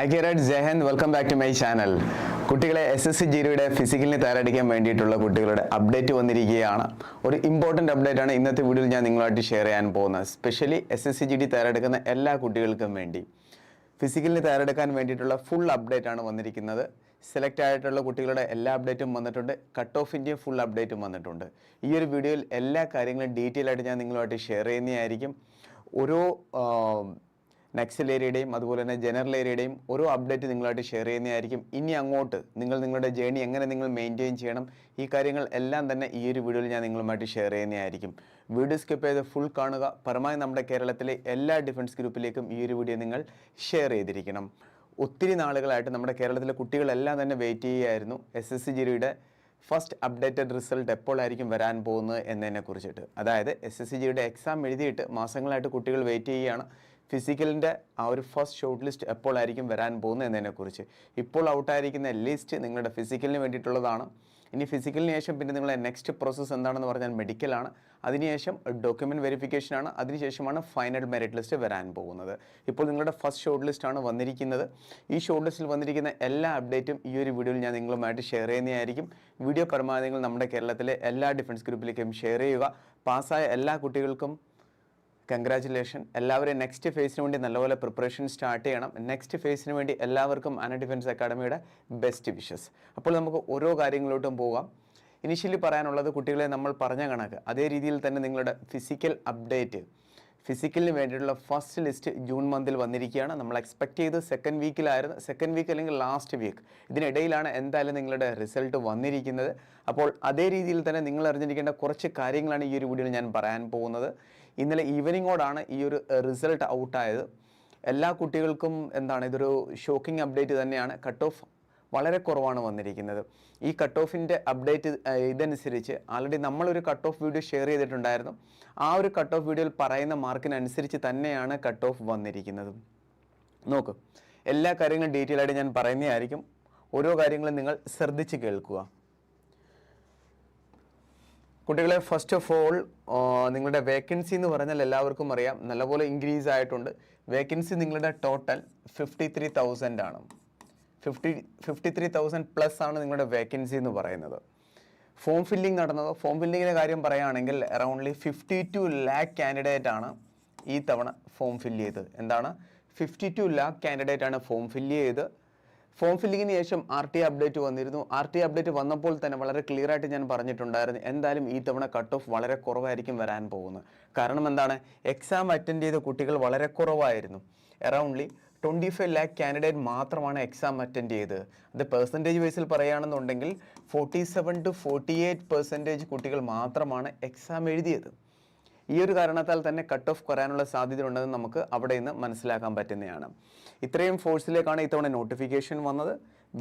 Hi കേരറ്റ് ജയഹൻ welcome back to my channel കുട്ടികളെ S S C ജിയുടെ ഫിസിക്കലിന് തയ്യാറെടുക്കാൻ വേണ്ടിയിട്ടുള്ള കുട്ടികളുടെ അപ്ഡേറ്റ് വന്നിരിക്കുകയാണ്. ഒരു ഇമ്പോർട്ടന്റ് അപ്ഡേറ്റ് ആണ് ഇന്നത്തെ വീഡിയോയിൽ ഞാൻ നിങ്ങളായിട്ട് ഷെയർ ചെയ്യാൻ പോകുന്നത്. Specially S S C G D തയ്യാറെടുക്കുന്ന എല്ലാ കുട്ടികൾക്കും വേണ്ടി. ഫിസിക്കലിന് തയ്യാറെടുക്കാൻ വേണ്ടിയിട്ടുള്ള ഫുൾ അപ്ഡേറ്റ് ആണ് വന്നിരിക്കുന്നത്. സെലക്ട് ആയിട്ടുള്ള കുട്ടികളുടെ എല്ലാ അപ്ഡേറ്റും വന്നിട്ടുണ്ട്. കട്ട് ഓഫിന്റെയും ഫുൾ അപ്ഡേറ്റും വന്നിട്ടുണ്ട്. ഈ ഒരു വീഡിയോയിൽ എല്ലാ കാര്യങ്ങളും ഡീറ്റെയിൽ ആയിട്ട് ഞാൻ നിങ്ങളുമായിട്ട് ഷെയർ ചെയ്യുന്നതായിരിക്കും. ഓരോ നക്സൽ ഏരിയയുടെയും അതുപോലെ തന്നെ ജനറൽ ഏരിയയുടെയും ഓരോ അപ്ഡേറ്റ് നിങ്ങളായിട്ട് ഷെയർ ചെയ്യുന്നതായിരിക്കും. ഇനി അങ്ങോട്ട് നിങ്ങൾ നിങ്ങളുടെ ജേണി എങ്ങനെ നിങ്ങൾ മെയിന്റെയിൻ ചെയ്യണം ഈ കാര്യങ്ങൾ എല്ലാം തന്നെ ഈ ഒരു വീഡിയോയിൽ ഞാൻ നിങ്ങളുമായിട്ട് ഷെയർ ചെയ്യുന്നതായിരിക്കും. വീഡിയോ സ്കിപ്പ് ചെയ്ത് ഫുൾ കാണുക. പരമാവധി നമ്മുടെ കേരളത്തിലെ എല്ലാ ഡിഫൻസ് ഗ്രൂപ്പിലേക്കും ഈ ഒരു വീഡിയോ നിങ്ങൾ ഷെയർ ചെയ്തിരിക്കണം. ഒത്തിരി നാളുകളായിട്ട് നമ്മുടെ കേരളത്തിലെ കുട്ടികളെല്ലാം തന്നെ വെയിറ്റ് ചെയ്യുകയായിരുന്നു. എസ് എസ് സി ജിയുടെ ഫസ്റ്റ് അപ്ഡേറ്റഡ് റിസൾട്ട് എപ്പോഴായിരിക്കും വരാൻ പോകുന്നത് എന്നതിനെ കുറിച്ചിട്ട് അതായത് എസ് എസ് സി ജിയുടെ എക്സാം എഴുതിയിട്ട് മാസങ്ങളായിട്ട് കുട്ടികൾ വെയിറ്റ് ചെയ്യുകയാണ്. ഫിസിക്കലിന്റെ ആ ഒരു ഫസ്റ്റ് ഷോർട്ട് ലിസ്റ്റ് എപ്പോഴായിരിക്കും വരാൻ പോകുന്നത് എന്നതിനെക്കുറിച്ച്. ഇപ്പോൾ ഔട്ടായിരിക്കുന്ന ലിസ്റ്റ് നിങ്ങളുടെ ഫിസിക്കലിന് വേണ്ടിയിട്ടുള്ളതാണ്. ഇനി ഫിസിക്കലിന് ശേഷം പിന്നെ നിങ്ങളുടെ നെക്സ്റ്റ് പ്രോസസ്സ് എന്താണെന്ന് പറഞ്ഞാൽ മെഡിക്കലാണ് അതിനുശേഷം ഡോക്യുമെന്റ് വെരിഫിക്കേഷനാണ് അതിനുശേഷമാണ് ഫൈനൽ മെറിറ്റ് ലിസ്റ്റ് വരാൻ പോകുന്നത്. ഇപ്പോൾ നിങ്ങളുടെ ഫസ്റ്റ് ഷോർട്ട് ലിസ്റ്റാണ് വന്നിരിക്കുന്നത്. ഈ ഷോർട്ട് ലിസ്റ്റിൽ വന്നിരിക്കുന്ന എല്ലാ അപ്ഡേറ്റും ഈ ഒരു വീഡിയോയിൽ ഞാൻ നിങ്ങളുമായിട്ട് ഷെയർ ചെയ്യുന്നതായിരിക്കും. വീഡിയോ പരമാവധി നിങ്ങൾ നമ്മുടെ കേരളത്തിലെ എല്ലാ ഡിഫൻസ് ഗ്രൂപ്പിലേക്കും ഷെയർ ചെയ്യുക. പാസ്സായ എല്ലാ കുട്ടികൾക്കും കൺഗ്രാറ്റുലേഷൻ എല്ലാവരും നെക്സ്റ്റ് ഫേസിന് വേണ്ടി നല്ലപോലെ പ്രിപ്പറേഷൻ സ്റ്റാർട്ട് ചെയ്യണം. നെക്സ്റ്റ് ഫേസിന് വേണ്ടി എല്ലാവർക്കും അന ഡിഫൻസ് അക്കാഡമിയുടെ ബെസ്റ്റ് വിഷസ് അപ്പോൾ നമുക്ക് ഓരോ കാര്യങ്ങളോട്ടും പോകാം. ഇനിഷ്യലി പറയാനുള്ളത് കുട്ടികളെ നമ്മൾ പറഞ്ഞ കണക്ക്. അതേ രീതിയിൽ തന്നെ നിങ്ങളുടെ ഫിസിക്കൽ അപ്ഡേറ്റ് ഫിസിക്കലിന് വേണ്ടിയിട്ടുള്ള ഫസ്റ്റ് ലിസ്റ്റ് ജൂൺ മന്തിൽ വന്നിരിക്കുകയാണ്. നമ്മൾ എക്സ്പെക്ട് ചെയ്ത് സെക്കൻഡ് വീക്കിലായിരുന്നു സെക്കൻഡ് വീക്ക് അല്ലെങ്കിൽ ലാസ്റ്റ് വീക്ക് ഇതിനിടയിലാണ് എന്തായാലും നിങ്ങളുടെ റിസൾട്ട് വന്നിരിക്കുന്നത്. അപ്പോൾ അതേ രീതിയിൽ തന്നെ നിങ്ങൾ അറിഞ്ഞിരിക്കേണ്ട കുറച്ച് കാര്യങ്ങളാണ് ഈ ഒരു വീഡിയോയിൽ ഞാൻ പറയാൻ പോകുന്നത്. ഇന്നലെ ഈവനിങ്ങോടാണ് ഈ ഒരു റിസൾട്ട് ഔട്ടായത്. എല്ലാ കുട്ടികൾക്കും എന്താണ് ഇതൊരു ഷോക്കിംഗ് അപ്ഡേറ്റ് തന്നെയാണ്. കട്ട് ഓഫ് വളരെ കുറവാണ് വന്നിരിക്കുന്നത്. ഈ കട്ട് ഓഫിന്റെ അപ്ഡേറ്റ് ഇതനുസരിച്ച് ആൾറെഡി നമ്മളൊരു കട്ട് ഓഫ് വീഡിയോ ഷെയർ ചെയ്തിട്ടുണ്ടായിരുന്നു. ആ ഒരു കട്ട് ഓഫ് വീഡിയോയിൽ പറയുന്ന മാർക്കിനനുസരിച്ച് തന്നെയാണ് കട്ട് ഓഫ് വന്നിരിക്കുന്നത്. നോക്ക് എല്ലാ കാര്യങ്ങളും ഡീറ്റെയിൽ ആയിട്ട് ഞാൻ പറയുന്നതായിരിക്കും. ഓരോ കാര്യങ്ങളും നിങ്ങൾ ശ്രദ്ധിച്ച് കേൾക്കുക. കുട്ടികളെ ഫസ്റ്റ് ഓഫ് ഓൾ നിങ്ങളുടെ വേക്കൻസി എന്ന് പറഞ്ഞാൽ എല്ലാവർക്കും അറിയാം. നല്ലപോലെ ഇൻക്രീസ് ആയിട്ടുണ്ട്. വേക്കൻസി നിങ്ങളുടെ ടോട്ടൽ ഫിഫ്റ്റി ത്രീ തൗസൻഡ് ആണ്. Fifty fifty three thousand plus ആണ് നിങ്ങളുടെ വേക്കൻസി എന്ന് പറയുന്നത്. ഫോം ഫില്ലിംഗ് നടന്നത് ഫോം ഫില്ലിങ്ങിന്റെ കാര്യം പറയുകയാണെങ്കിൽ അറൗണ്ട്ലി ഫിഫ്റ്റി ടു ലാക്ക് കാൻഡിഡേറ്റ് ആണ് ഈ തവണ ഫോം ഫില്ല് ചെയ്തത്. എന്താണ്? ഫിഫ്റ്റി ടു ലാക്ക് കാൻഡിഡേറ്റ് ആണ് ഫോം ഫില്ല് ചെയ്ത്. ഫോം ഫില്ലിങ്ങിന് ശേഷം ആർ ടി അപ്ഡേറ്റ് വന്നിരുന്നു. ആർ ടി അപ്ഡേറ്റ് വന്നപ്പോൾ തന്നെ വളരെ ക്ലിയർ ആയിട്ട് ഞാൻ പറഞ്ഞിട്ടുണ്ടായിരുന്നു. എന്തായാലും ഈ തവണ കട്ട് ഓഫ് വളരെ കുറവായിരിക്കും വരാൻ പോകുന്നത്. കാരണം എന്താണ്? എക്സാം അറ്റൻഡ് ചെയ്ത കുട്ടികൾ വളരെ കുറവായിരുന്നു. അറൗണ്ട്ലി ട്വന്റി ഫൈവ് ലാക്ക് കാൻഡിഡേറ്റ് മാത്രമാണ് എക്സാം അറ്റൻഡ് ചെയ്തത്. അത് പെർസെന്റേജ് വൈസിൽ പറയുകയാണെന്നുണ്ടെങ്കിൽ forty seven to forty eight percentage കുട്ടികൾ മാത്രമാണ് എക്സാം എഴുതിയത്. ഈ ഒരു കാരണത്താൽ തന്നെ കട്ട് ഓഫ് കുറയാനുള്ള സാധ്യത ഉണ്ടെന്ന് നമുക്ക് അവിടെ നിന്ന് മനസ്സിലാക്കാൻ പറ്റുന്നതാണ്. ഇത്രയും ഫോഴ്സിലേക്കാണ് ഇത്തവണ നോട്ടിഫിക്കേഷൻ വന്നത്.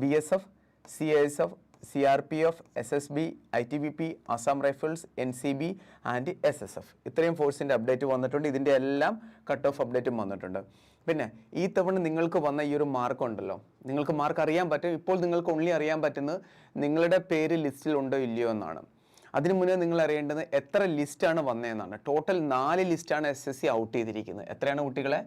B S F C S F C R P F S S B I T B P Assam rifles N C B and S S F ഇത്രയും ഫോഴ്സിന്റെ അപ്ഡേറ്റ് വന്നിട്ടുണ്ട്. ഇതിന്റെ എല്ലാം കട്ട് ഓഫ് അപ്ഡേറ്റും വന്നിട്ടുണ്ട്. പിന്നെ ഈ തവണ നിങ്ങൾക്ക് വന്ന ഈ ഒരു മാർക്ക് ഉണ്ടല്ലോ. നിങ്ങൾക്ക് മാർക്ക് അറിയാൻ പറ്റും. ഇപ്പോൾ നിങ്ങൾക്ക് ഓൺലി അറിയാൻ പറ്റുന്നത് നിങ്ങളുടെ പേര് ലിസ്റ്റിലുണ്ടോ ഇല്ലയോ എന്നാണ്. അതിനു മുന്നേ നിങ്ങൾ അറിയേണ്ടത് എത്ര ലിസ്റ്റാണ് വന്നതെന്നാണ്. ടോട്ടൽ നാല് ലിസ്റ്റാണ് എസ് എസ് സി ഔട്ട് ചെയ്തിരിക്കുന്നത്. എത്രയാണ് കുട്ടികളെ?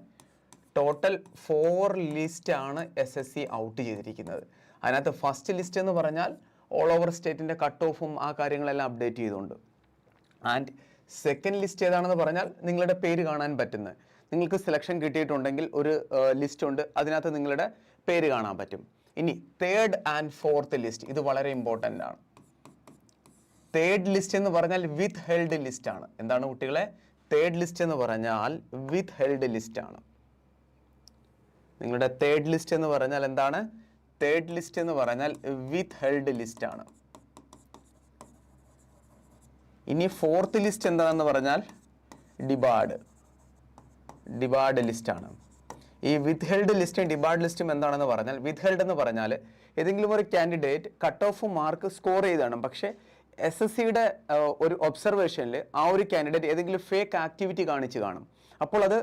ടോട്ടൽ ഫോർ ലിസ്റ്റാണ് എസ് എസ് സി ഔട്ട് ചെയ്തിരിക്കുന്നത്. അതിനകത്ത് ഫസ്റ്റ് ലിസ്റ്റ് എന്ന് പറഞ്ഞാൽ ഓൾ ഓവർ സ്റ്റേറ്റിന്റെ കട്ട് ഓഫും ആ കാര്യങ്ങളെല്ലാം അപ്ഡേറ്റ് ചെയ്തുകൊണ്ട്. ആൻഡ് സെക്കൻഡ് ലിസ്റ്റ് ഏതാണെന്ന് പറഞ്ഞാൽ നിങ്ങളുടെ പേര് കാണാൻ പറ്റുന്നത്. നിങ്ങൾക്ക് സെലക്ഷൻ കിട്ടിയിട്ടുണ്ടെങ്കിൽ ഒരു ലിസ്റ്റ് ഉണ്ട്. അതിനകത്ത് നിങ്ങളുടെ പേര് കാണാൻ പറ്റും. ഇനി തേർഡ് ആൻഡ് ഫോർത്ത് ലിസ്റ്റ് ഇത് വളരെ ഇമ്പോർട്ടന്റ് ആണ്. തേർഡ് ലിസ്റ്റ് എന്ന് പറഞ്ഞാൽ വിത്ത് ഹെൽഡ് ലിസ്റ്റ് ആണ്. എന്താണ് കുട്ടികളെ? തേർഡ് ലിസ്റ്റ് എന്ന് പറഞ്ഞാൽ വിത്ത് ഹെൽഡ് ലിസ്റ്റ് ആണ്. നിങ്ങളുടെ തേർഡ് ലിസ്റ്റ് എന്ന് പറഞ്ഞാൽ എന്താണ്? തേർഡ് ലിസ്റ്റ് എന്ന് പറഞ്ഞാൽ വിത്ത് ഹെൽഡ് ലിസ്റ്റ് ആണ്. ഇനി ഫോർത്ത് ലിസ്റ്റ് എന്താണെന്ന് പറഞ്ഞാൽ ഡിബാർഡ് ഡിബാർഡ് ലിസ്റ്റാണ് ഈ വിത്ത് ഹെൽഡ് ലിസ്റ്റും ഡിബാർഡ് ലിസ്റ്റും എന്താണെന്ന് പറഞ്ഞാൽ വിത്ത് ഹെൽഡ് എന്ന് പറഞ്ഞാൽ ഏതെങ്കിലും ഒരു candidate cut off mark score ചെയ്താണ്. പക്ഷേ എസ് എസ് സിയുടെ ഒരു ഒബ്സർവേഷനിൽ ആ ഒരു കാൻഡിഡേറ്റ് ഏതെങ്കിലും ഫേക്ക് ആക്ടിവിറ്റി കാണിച്ച് കാണും. അപ്പോൾ അത്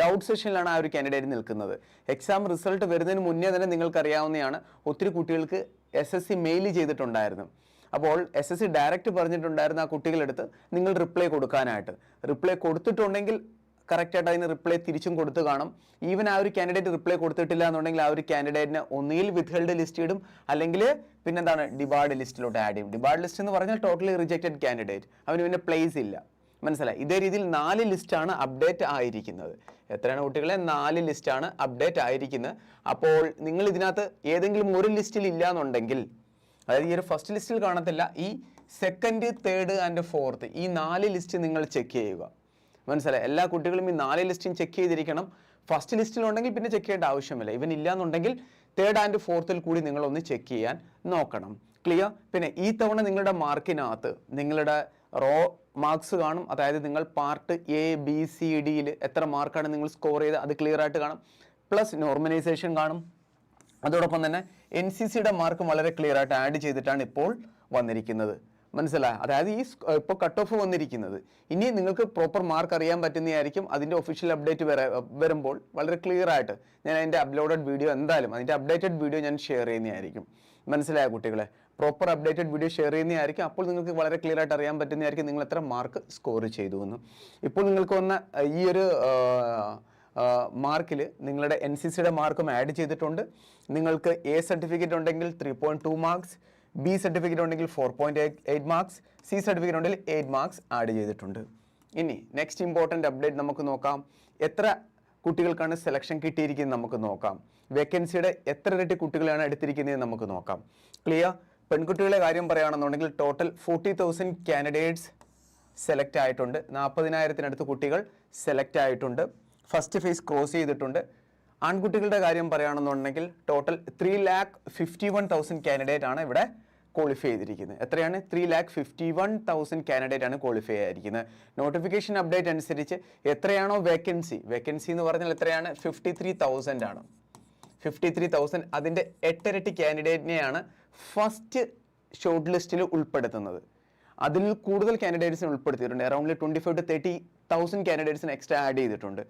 ഡൗട്ട് സെഷനിലാണ് ആ ഒരു കാൻഡിഡേറ്റ് നിൽക്കുന്നത്. എക്സാം റിസൾട്ട് വരുന്നതിന് മുന്നേ തന്നെ നിങ്ങൾക്കറിയാവുന്നതാണ് ഒത്തിരി കുട്ടികൾക്ക് എസ് എസ് സി മെയിൽ ചെയ്തിട്ടുണ്ടായിരുന്നു. അപ്പോൾ എസ് എസ് സി ഡയറക്റ്റ് പറഞ്ഞിട്ടുണ്ടായിരുന്ന ആ കുട്ടികളെടുത്ത് നിങ്ങൾ റിപ്ലൈ കൊടുക്കാനായിട്ട്. റിപ്ലൈ കൊടുത്തിട്ടുണ്ടെങ്കിൽ കറക്റ്റായിട്ട് അതിന് റിപ്ലൈ തിരിച്ചും കൊടുത്തു കാണും. ഈവൻ ആ ഒരു കാൻഡിഡേറ്റ് റിപ്ലൈ കൊടുത്തിട്ടില്ല എന്നുണ്ടെങ്കിൽ ആ ഒരു കാൻഡിഡേറ്റിനെ ഒന്നുകിൽ വിത്ത്ഹെൽഡ് ലിസ്റ്റ് ഇടും അല്ലെങ്കിൽ പിന്നെന്താണ് ഡിബാർഡ് ലിസ്റ്റിലോട്ട് ആഡ് ചെയ്യും. ഡിബാർഡ് ലിസ്റ്റ് എന്ന് പറഞ്ഞാൽ ടോട്ടലി റിജക്റ്റഡ് കാൻഡിഡേറ്റ് അവന് പിന്നെ പ്ലേസ് ഇല്ല. മനസ്സിലായി? ഇതേ രീതിയിൽ നാല് ലിസ്റ്റാണ് അപ്ഡേറ്റ് ആയിരിക്കുന്നത്. എത്രയാണ് കുട്ടികളെ? നാല് ലിസ്റ്റാണ് അപ്ഡേറ്റ് ആയിരിക്കുന്നത്. അപ്പോൾ നിങ്ങൾ ഇതിനകത്ത് ഏതെങ്കിലും ഒരു ലിസ്റ്റിൽ ഇല്ല എന്നുണ്ടെങ്കിൽ അതായത് ഈ ഒരു ഫസ്റ്റ് ലിസ്റ്റിൽ കാണത്തില്ല ഈ സെക്കൻഡ് തേർഡ് ആൻഡ് ഫോർത്ത് ഈ നാല് ലിസ്റ്റ് നിങ്ങൾ ചെക്ക് ചെയ്യുക. മനസ്സിലായി? എല്ലാ കുട്ടികളും ഈ നാല് ലിസ്റ്റും ചെക്ക് ചെയ്തിരിക്കണം. ഫസ്റ്റ് ലിസ്റ്റിലുണ്ടെങ്കിൽ പിന്നെ ചെക്ക് ചെയ്യേണ്ട ആവശ്യമില്ല. ഇവൻ ഇല്ല എന്നുണ്ടെങ്കിൽ തേർഡ് ആൻഡ് ഫോർത്തിൽ കൂടി നിങ്ങളൊന്ന് ചെക്ക് ചെയ്യാൻ നോക്കണം. ക്ലിയർ പിന്നെ ഈ തവണ നിങ്ങളുടെ മാർക്കിനകത്ത് നിങ്ങളുടെ റോ മാർക്സ് കാണും. അതായത് നിങ്ങൾ പാർട്ട് എ ബി സി ഡിയിൽ എത്ര മാർക്കാണ് നിങ്ങൾ സ്കോർ ചെയ്ത് അത് ക്ലിയർ ആയിട്ട് കാണും. പ്ലസ് നോർമലൈസേഷൻ കാണും. അതോടൊപ്പം തന്നെ എൻ സി സിയുടെ മാർക്ക് വളരെ ക്ലിയർ ആയിട്ട് ആഡ് ചെയ്തിട്ടാണ് ഇപ്പോൾ വന്നിരിക്കുന്നത്. മനസ്സിലായോ അതായത് ഈ ഇപ്പോൾ കട്ട് ഓഫ് വന്നിരിക്കുന്നത്. ഇനി നിങ്ങൾക്ക് പ്രോപ്പർ മാർക്ക് അറിയാൻ പറ്റുന്നതായിരിക്കും അതിന്റെ ഒഫീഷ്യൽ അപ്ഡേറ്റ് വരെ വരുമ്പോൾ വളരെ ക്ലിയർ ആയിട്ട് ഞാൻ അതിന്റെ അപ്ലോഡഡ് വീഡിയോ എന്തായാലും അതിന്റെ അപ്ഡേറ്റഡ് വീഡിയോ ഞാൻ ഷെയർ ചെയ്യുന്നതായിരിക്കും. മനസ്സിലായ കുട്ടികളെ? പ്രോപ്പർ അപ്ഡേറ്റഡ് വീഡിയോ ഷെയർ ചെയ്യുന്നതായിരിക്കും. അപ്പോൾ നിങ്ങൾക്ക് വളരെ ക്ലിയർ ആയിട്ട് അറിയാൻ പറ്റുന്നതായിരിക്കും നിങ്ങൾ എത്ര മാർക്ക് സ്കോർ ചെയ്തു എന്ന്. ഇപ്പോൾ നിങ്ങൾക്ക് വന്ന ഈ ഒരു മാർക്കിൽ നിങ്ങളുടെ എൻ സി സിയുടെ മാർക്കും ആഡ് ചെയ്തിട്ടുണ്ട്. നിങ്ങൾക്ക് എ സർട്ടിഫിക്കറ്റ് ഉണ്ടെങ്കിൽ three point two marks B certificate ഉണ്ടെങ്കിൽ four point eight marks C certificate ഉണ്ടെങ്കിൽ എയ്റ്റ് മാർക്സ് ആഡ് ചെയ്തിട്ടുണ്ട്. ഇനി നെക്സ്റ്റ് ഇമ്പോർട്ടന്റ് അപ്ഡേറ്റ് നമുക്ക് നോക്കാം. എത്ര കുട്ടികൾക്കാണ് സെലക്ഷൻ കിട്ടിയിരിക്കുന്നത് നമുക്ക് നോക്കാം. വേക്കൻസിയുടെ എത്ര ഇരട്ടി കുട്ടികളാണ് എടുത്തിരിക്കുന്നത് നമുക്ക് നോക്കാം. ക്ലിയർ പെൺകുട്ടികളുടെ കാര്യം പറയുകയാണെന്നുണ്ടെങ്കിൽ total forty thousand candidates select ആയിട്ടുണ്ട്. നാൽപ്പതിനായിരത്തിനടുത്ത് കുട്ടികൾ സെലക്ട് ആയിട്ടുണ്ട്. ഫസ്റ്റ് ഫേസ് ക്രോസ് ചെയ്തിട്ടുണ്ട്. ആൺകുട്ടികളുടെ കാര്യം പറയുകയാണെന്നുണ്ടെങ്കിൽ total three lakh fifty one thousand candidate ആണ് ഇവിടെ ക്വാളിഫൈ ചെയ്തിരിക്കുന്നത്. എത്രയാണ്? Three lakh fifty one thousand candidate ആണ് ക്വാളിഫൈ ആയിരിക്കുന്നത് നോട്ടിഫിക്കേഷൻ അപ്ഡേറ്റ് അനുസരിച്ച് എത്രയാണോ വേക്കൻസി വേക്കൻസി എന്ന് പറഞ്ഞാൽ എത്രയാണ്? ഫിഫ്റ്റി ത്രീ തൗസൻഡ് ആണ്. ഫിഫ്റ്റി ത്രീ തൗസൻഡ് അതിന്റെ എട്ടരട്ടി കാൻഡിഡേറ്റിനെയാണ് ഫസ്റ്റ് ഷോർട്ട് ലിസ്റ്റിൽ ഉൾപ്പെടുത്തുന്നത്. അതിൽ കൂടുതൽ കാൻഡിഡേറ്റ്സിനെ ഉൾപ്പെടുത്തിയിട്ടുണ്ട്. Around twenty five to thirty thousand കാൻഡിഡേറ്റ്സിന് extra add ചെയ്തിട്ടുണ്ട്.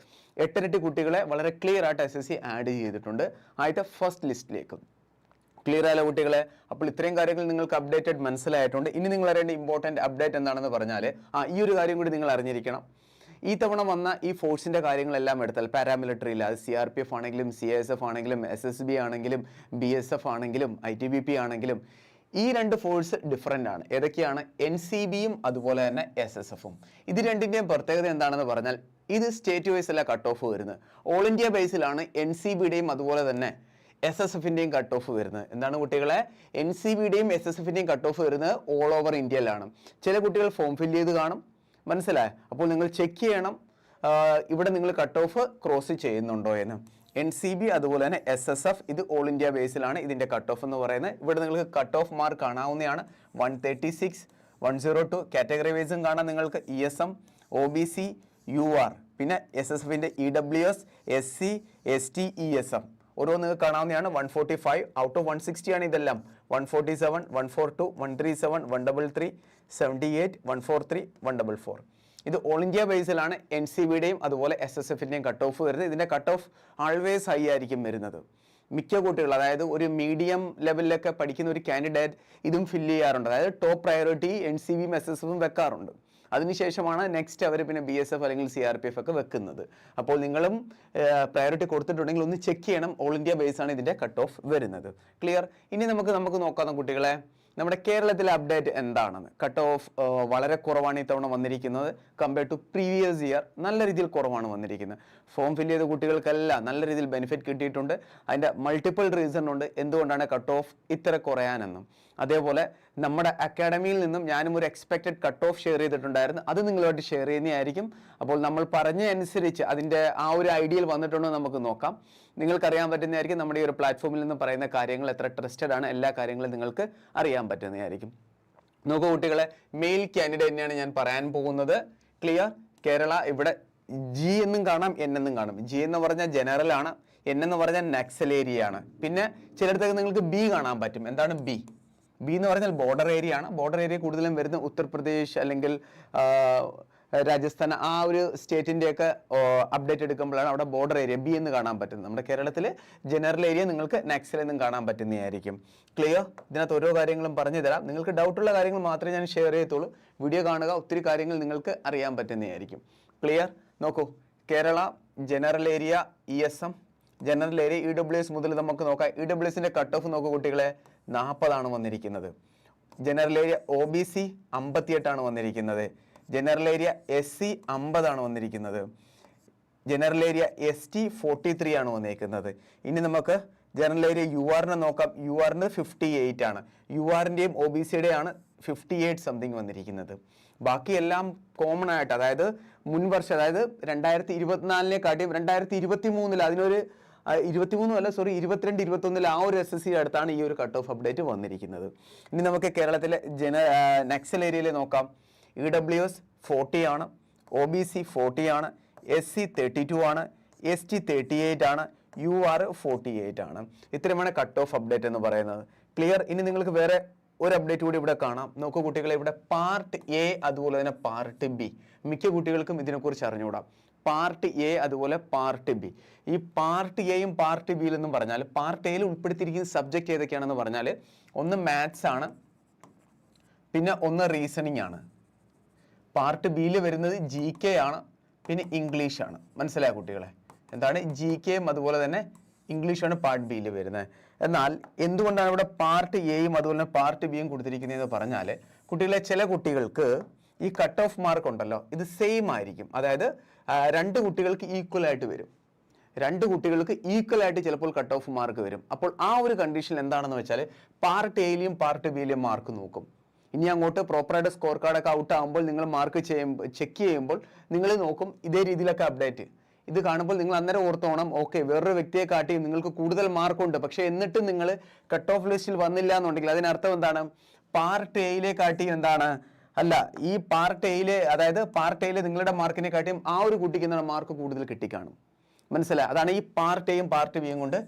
എട്ടരട്ടി കുട്ടികളെ വളരെ ക്ലിയർ ആയിട്ട് എസ് എസ് സി ആഡ് ചെയ്തിട്ടുണ്ട്. ആയിട്ട് ഫസ്റ്റ് ലിസ്റ്റിലേക്ക് ക്ലിയർ ആയാലോ കുട്ടികളെ? അപ്പോൾ ഇത്രയും കാര്യങ്ങൾ നിങ്ങൾക്ക് അപ്ഡേറ്റഡ് മനസ്സിലായിട്ടുണ്ട്. ഇനി നിങ്ങൾ അറിയേണ്ട ഇമ്പോർട്ടന്റ് അപ്ഡേറ്റ് എന്താണെന്ന് പറഞ്ഞാൽ ആ ഈ ഒരു കാര്യം കൂടി നിങ്ങൾ അറിഞ്ഞിരിക്കണം. ഈ തവണ വന്ന ഈ ഫോഴ്സിന്റെ കാര്യങ്ങളെല്ലാം എടുത്താൽ പാരാമിലിറ്ററിയിൽ അത് സി ആർ പി എഫ് ആണെങ്കിലും സി എസ് എഫ് ആണെങ്കിലും എസ് എസ് ബി ആണെങ്കിലും ബി എസ് എഫ് ആണെങ്കിലും ഐ ടി ബി പി ആണെങ്കിലും ഈ രണ്ട് ഫോഴ്സ് ഡിഫറന്റ് ആണ്. ഏതൊക്കെയാണ്? എൻ സി ബിയും അതുപോലെ തന്നെ എസ് എസ് എഫും ഇത് രണ്ടിന്റെയും പ്രത്യേകത എന്താണെന്ന് പറഞ്ഞാൽ ഇത് സ്റ്റേറ്റ് വൈസ് അല്ല കട്ട് ഓഫ് വരുന്നത്. ഓൾ ഇന്ത്യ ബേസിലാണ് എൻ സി ബിയുടെയും അതുപോലെ തന്നെ എസ് എസ് എഫിന്റെയും കട്ട് ഓഫ് വരുന്നത്. എന്താണ് കുട്ടികളെ? എൻ സി ബിയുടെയും എസ് എസ് എഫിന്റെയും കട്ട് ഓഫ് വരുന്നത് ഓൾ ഓവർ ഇന്ത്യയിലാണ്. ചില കുട്ടികൾ ഫോം ഫില്ല് ചെയ്ത് കാണും. മനസ്സിലായോ? അപ്പോൾ നിങ്ങൾ ചെക്ക് ചെയ്യണം. ഇവിടെ നിങ്ങൾ കട്ട് ഓഫ് ക്രോസ് ചെയ്യുന്നുണ്ടോ എന്ന്. എൻ സി ബി അതുപോലെ തന്നെ എസ് എസ് എഫ് ഇത് ഓൾ ഇന്ത്യ ബേസിലാണ് ഇതിന്റെ കട്ട് ഓഫ് എന്ന് പറയുന്നത്. ഇവിടെ നിങ്ങൾക്ക് കട്ട് ഓഫ് മാർക്ക് കാണാവുന്നതാണ് one thirty six one zero two category വൈസും കാണാം നിങ്ങൾക്ക്. E S M O B C U R പിന്നെ എസ് എസ് എഫിന്റെ E W S S C S T E S M ഓരോ നിങ്ങൾക്ക് കാണാവുന്നതാണ്. One forty five out of one sixty ആണ് ഇതെല്ലാം. One forty seven one four two one three seven one double three seventy eight one four three one double four ഇത് all India ബേസിലാണ് N C ബിയുടെയും അതുപോലെ S S എഫിന്റെയും cut off വരുന്നത്. ഇതിന്റെ cut of always high ആയിരിക്കും വരുന്നത്. മിക്ക കുട്ടികൾ അതായത് ഒരു മീഡിയം ലെവലിലൊക്കെ പഠിക്കുന്ന ഒരു കാൻഡിഡേറ്റ് ഇതും ഫില്ല് ചെയ്യാറുണ്ട്. അതായത് ടോപ്പ് പ്രയോറിറ്റി എൻ സി ബിയും എസ് എസ് എഫും വെക്കാറുണ്ട്. അതിനുശേഷമാണ് നെക്സ്റ്റ് അവർ പിന്നെ ബി എസ് എഫ് അല്ലെങ്കിൽ സി ആർ പി എഫ് ഒക്കെ വെക്കുന്നത്. അപ്പോൾ നിങ്ങളും പ്രയോറിറ്റി കൊടുത്തിട്ടുണ്ടെങ്കിൽ ഒന്ന് ചെക്ക് ചെയ്യണം. ഓൾ ഇന്ത്യ ബേസ് ആണ് ഇതിന്റെ കട്ട് ഓഫ് വരുന്നത്. ക്ലിയർ ഇനി നമുക്ക് നമുക്ക് നോക്കാം കുട്ടികളെ. നമ്മുടെ കേരളത്തിലെ അപ്ഡേറ്റ് എന്താണെന്ന്. കട്ട് ഓഫ് വളരെ കുറവാണ് ഇത്തവണ വന്നിരിക്കുന്നത്. കമ്പയർ ടു പ്രീവിയസ് ഇയർ നല്ല രീതിയിൽ കുറവാണ് വന്നിരിക്കുന്നത്. ഫോം ഫില്ല് ചെയ്ത കുട്ടികൾക്കെല്ലാം നല്ല രീതിയിൽ ബെനിഫിറ്റ് കിട്ടിയിട്ടുണ്ട്. അതിന്റെ മൾട്ടിപ്പിൾ റീസൺ ഉണ്ട് എന്തുകൊണ്ടാണ് കട്ട് ഓഫ് ഇത്ര കുറയാനെന്നും. അതേപോലെ നമ്മുടെ അക്കാഡമിയിൽ നിന്നും ഞാനും ഒരു എക്സ്പെക്റ്റഡ് കട്ട് ഓഫ് ഷെയർ ചെയ്തിട്ടുണ്ടായിരുന്നു. അത് നിങ്ങളുമായിട്ട് ഷെയർ ചെയ്യുന്നതായിരിക്കും. അപ്പോൾ നമ്മൾ പറഞ്ഞ അനുസരിച്ച് അതിന്റെ ആ ഒരു ഐഡിയയിൽ വന്നിട്ടുണ്ടോ നമുക്ക് നോക്കാം. നിങ്ങൾക്കറിയാൻ പറ്റുന്നതായിരിക്കും. നമ്മുടെ ഈ ഒരു പ്ലാറ്റ്ഫോമിൽ നിന്ന് പറയുന്ന കാര്യങ്ങൾ എത്ര ട്രസ്റ്റഡ് ആണ്. എല്ലാ കാര്യങ്ങളും നിങ്ങൾക്ക് അറിയാൻ പറ്റുന്നതായിരിക്കും. നോക്കൂ കുട്ടികളെ മെയിൽ കാൻഡിഡേറ്റ് തന്നെയാണ് ഞാൻ പറയാൻ പോകുന്നത്. ക്ലിയർ കേരള ഇവിടെ ജി എന്നും കാണാം എൻ എന്നും കാണാം. ജി എന്ന് പറഞ്ഞാൽ ജനറൽ ആണ് എൻ എന്ന് പറഞ്ഞാൽ നക്സൽ ഏരിയ ആണ്. പിന്നെ ചിലയിടത്തൊക്കെ നിങ്ങൾക്ക് ബി കാണാൻ പറ്റും. എന്താണ് ബി ബി എന്ന് പറഞ്ഞാൽ ബോർഡർ ഏരിയ ആണ്. ബോർഡർ ഏരിയ കൂടുതലും വരുന്ന ഉത്തർപ്രദേശ് അല്ലെങ്കിൽ രാജസ്ഥാൻ ആ ഒരു സ്റ്റേറ്റിന്റെയൊക്കെ അപ്ഡേറ്റ് എടുക്കുമ്പോഴാണ് അവിടെ ബോർഡർ ഏരിയ ബി എന്ന് കാണാൻ പറ്റുന്നത്. നമ്മുടെ കേരളത്തിൽ ജനറൽ ഏരിയ നിങ്ങൾക്ക് നക്സൽ എന്നും കാണാൻ പറ്റുന്നതായിരിക്കും. ക്ലിയർ ഇതിനകത്ത് ഓരോ കാര്യങ്ങളും പറഞ്ഞു തരാം. നിങ്ങൾക്ക് ഡൗട്ടുള്ള കാര്യങ്ങൾ മാത്രമേ ഞാൻ ഷെയർ ചെയ്യത്തുള്ളൂ. വീഡിയോ കാണുക ഒത്തിരി കാര്യങ്ങൾ നിങ്ങൾക്ക് അറിയാൻ പറ്റുന്നതായിരിക്കും. ക്ലിയർ നോക്കൂ. Kerala general area E S M general area E W S മുതൽ നമുക്ക് നോക്കാം. ഇ ഡബ്ല്യു എസിന്റെ കട്ട് ഓഫ് നോക്കൂ കുട്ടികളെ. നാൽപ്പതാണ് വന്നിരിക്കുന്നത്. General area O B C അമ്പത്തിയെട്ടാണ് വന്നിരിക്കുന്നത്. ജനറൽ ഏരിയ എസ് സി അമ്പതാണ് വന്നിരിക്കുന്നത്. General area S T forty three ആണ് വന്നിരിക്കുന്നത്. ഇനി നമുക്ക് ജനറൽ ഏരിയ യു ആറിനെ നോക്കാം. യു ആറിന് ഫിഫ്റ്റി എയ്റ്റ് ആണ്. യു ആറിന്റെയും ഒ ബി സിയുടെയാണ് ഫിഫ്റ്റി എയ്റ്റ് സംതിങ് വന്നിരിക്കുന്നത്. ബാക്കിയെല്ലാം കോമൺ ആയിട്ട് അതായത് മുൻ വർഷം അതായത് രണ്ടായിരത്തി ഇരുപത്തിനാലിനെ കാട്ടിയും രണ്ടായിരത്തി ഇരുപത്തി മൂന്നിൽ അതിനൊരു ഇരുപത്തിമൂന്നും അല്ല സോറി ഇരുപത്തിരണ്ട് ഇരുപത്തൊന്നിൽ ആ ഒരു എസ് എസ് സി അടുത്താണ് ഈ ഒരു കട്ട് ഓഫ് അപ്ഡേറ്റ് വന്നിരിക്കുന്നത്. ഇനി നമുക്ക് കേരളത്തിലെ ജന നക്സൽ ഏരിയയിൽ നോക്കാം. ഇ ഡബ്ല്യു എസ് ഫോർട്ടി ആണ് ഒ ബി സി ഫോർട്ടി ആണ് എസ് സി തേർട്ടി ടു ആണ് എസ് ടി തേർട്ടി എയ്റ്റ് ആണ് യു ആർ ഫോർട്ടി എയ്റ്റ് ആണ്. ഇത്രയുമാണ് കട്ട് ഓഫ് അപ്ഡേറ്റ് എന്ന് പറയുന്നത്. ക്ലിയർ ഇനി നിങ്ങൾക്ക് വേറെ ഒരു അപ്ഡേറ്റ് കൂടി ഇവിടെ കാണാം. നോക്കൂ കുട്ടികളെ ഇവിടെ പാർട്ട് എ അതുപോലെ തന്നെ പാർട്ട് ബി മിക്ക കുട്ടികൾക്കും ഇതിനെക്കുറിച്ച് അറിഞ്ഞുകൂടാം. പാർട്ട് എ അതുപോലെ പാർട്ട് ബി ഈ പാർട്ട് എയും പാർട്ട് ബിയിൽ എന്നും പറഞ്ഞാൽ പാർട്ട് എയിൽ ഉൾപ്പെടുത്തിയിരിക്കുന്ന സബ്ജക്റ്റ് ഏതൊക്കെയാണെന്ന് പറഞ്ഞാൽ ഒന്ന് മാത്സ് ആണ് പിന്നെ ഒന്ന് റീസണിങ് ആണ്. പാർട്ട് ബിയിൽ വരുന്നത് ജി കെ ആണ് പിന്നെ ഇംഗ്ലീഷാണ് മനസ്സിലായ കുട്ടികളെ? എന്താണ്? ജി കെയും അതുപോലെ തന്നെ ഇംഗ്ലീഷാണ് പാർട്ട് ബിയിൽ വരുന്നത്. എന്നാൽ എന്തുകൊണ്ടാണ് ഇവിടെ പാർട്ട് എയും അതുപോലെ തന്നെ പാർട്ട് ബിയും കൊടുത്തിരിക്കുന്നതെന്ന് പറഞ്ഞാൽ കുട്ടികളെ ചില കുട്ടികൾക്ക് ഈ കട്ട് ഓഫ് മാർക്ക് ഉണ്ടല്ലോ ഇത് സെയിം ആയിരിക്കും. അതായത് രണ്ട് കുട്ടികൾക്ക് ഈക്വൽ ആയിട്ട് വരും. രണ്ട് കുട്ടികൾക്ക് ഈക്വൽ ആയിട്ട് ചിലപ്പോൾ കട്ട് ഓഫ് മാർക്ക് വരും. അപ്പോൾ ആ ഒരു കണ്ടീഷൻ എന്താണെന്ന് വെച്ചാൽ പാർട്ട് എയിലെയും പാർട്ട് ബിയിലെയും മാർക്ക് നോക്കും. ഇനി അങ്ങോട്ട് പ്രോപ്പറായിട്ട് സ്കോർ കാർഡൊക്കെ ഔട്ട് ആകുമ്പോൾ നിങ്ങൾ മാർക്ക് ചെയ്യുമ്പോൾ ചെക്ക് ചെയ്യുമ്പോൾ നിങ്ങൾ നോക്കും ഇതേ രീതിയിലൊക്കെ അപ്ഡേറ്റ് ഇത് കാണുമ്പോൾ നിങ്ങൾ അന്നേരം ഓർത്തോണം ഓക്കെ വേറൊരു വ്യക്തിയെ കാട്ടി നിങ്ങൾക്ക് കൂടുതൽ മാർക്കുണ്ട് പക്ഷെ എന്നിട്ടും നിങ്ങൾ കട്ട് ഓഫ് ലിസ്റ്റിൽ വന്നില്ല എന്നുണ്ടെങ്കിൽ അതിനർത്ഥം എന്താണ്? പാർട്ട് എയിലെ കാട്ടി എന്താണ്? അല്ല ഈ പാർട്ട് എയിലെ അതായത് പാർട്ട് എയിലെ നിങ്ങളുടെ മാർക്കിനെ കാട്ടിയും ആ ഒരു കുട്ടിക്ക് എന്താണ് മാർക്ക് കൂടുതൽ കിട്ടിക്കാണും. മനസ്സിലായി? അതാണ് ഈ പാർട്ട് എയും പാർട്ട് ബിയും കൊണ്ട്